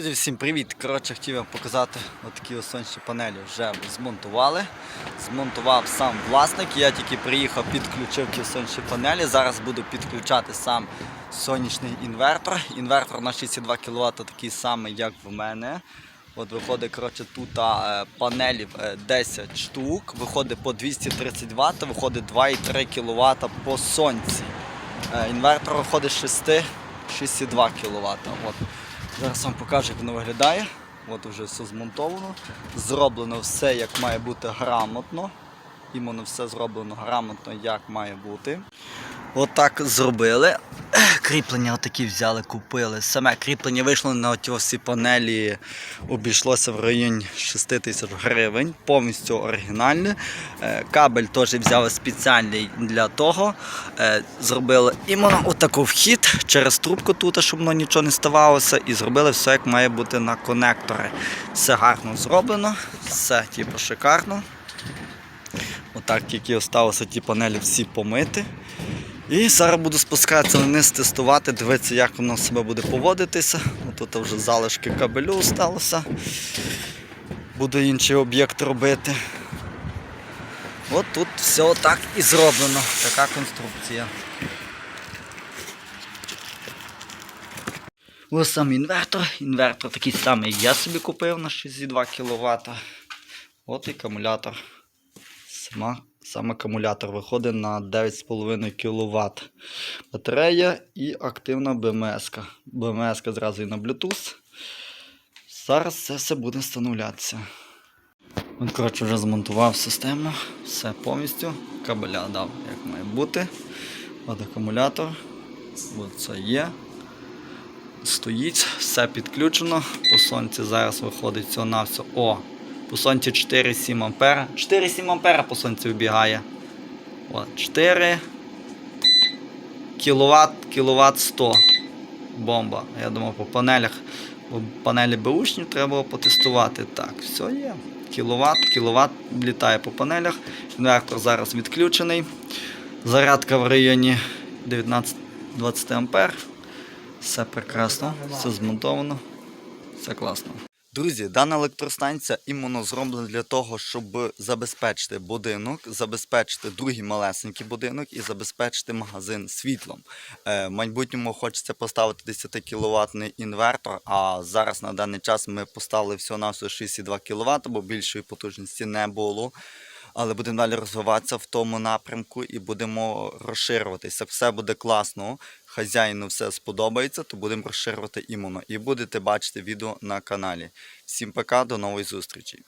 Друзі, всім привіт! Коротше, хотів вам показати отакі сонячні панелі вже змонтували. Змонтував сам власник. Я тільки приїхав, підключив ті сонячні панелі. Зараз буду підключати сам сонячний інвертор. Інвертор на 62 кВт такий самий, як в мене. От виходить, коротше, тут е, панелів е, 10 штук, виходить по 230 Вт, виходить 2,3 кВт по сонці. Е, Інвертор виходить 6, 6,2 кВт. Зараз вам покажу, як воно виглядає. От вже все змонтовано. Зроблено все, як має бути грамотно. Іменно все зроблено грамотно, як має бути. От так зробили. Кріплення отакі взяли, купили. Саме кріплення вийшло на всі панелі, обійшлося в районі 6 тисяч гривень, повністю оригінальне. Е, Кабель теж взяли спеціальний для того. Е, Зробили іменно отаку вхід через трубку тут, щоб воно нічого не ставалося. І зробили все, як має бути на конектори. Все гарно зроблено, все типу, шикарно. Отак тільки осталося ті панелі всі помити. І зараз буду спускатися вниз, тестувати, дивитися, як воно себе буде поводитися. Тут вже залишки кабелю залишилося. Буду інший об'єкт робити. От тут все так і зроблено. Така конструкція. Ось сам інвертор. Інвертор такий самий, як я собі купив на 62 кВт. От і акумулятор. Сама, сам акумулятор виходить на 9,5 кВт. Батарея і активна БМС. -ка. БМС -ка зразу і на Bluetooth. Зараз це все буде встановлятися. От, коротше, вже змонтував систему, все повністю. Кабеля дав, як має бути. От акумулятор. От це є. Стоїть, все підключено. По сонці зараз виходить всього на все. О! По сонці 4,7 ампера. 4,7 ампера по сонці вибігає. От, 4 кіловат, кіловат 100. Бомба. Я думав по панелях. Бо панелі беушні треба було потестувати. Так, все є. Кіловат, кіловат літає по панелях. Інвертор зараз відключений. Зарядка в районі 19-20 ампер. Все прекрасно, все змонтовано, все класно. Друзі, дана електростанція іменно зроблена для того, щоб забезпечити будинок, забезпечити другий малесенький будинок і забезпечити магазин світлом. Е, в майбутньому хочеться поставити 10 кіловатний інвертор, а зараз на даний час ми поставили всього на 62 кВт, бо більшої потужності не було. Але будемо далі розвиватися в тому напрямку і будемо розширюватися. Все буде класно, хазяїну все сподобається, то будемо розширювати імуно. І будете бачити відео на каналі. Всім пока, до нової зустрічі!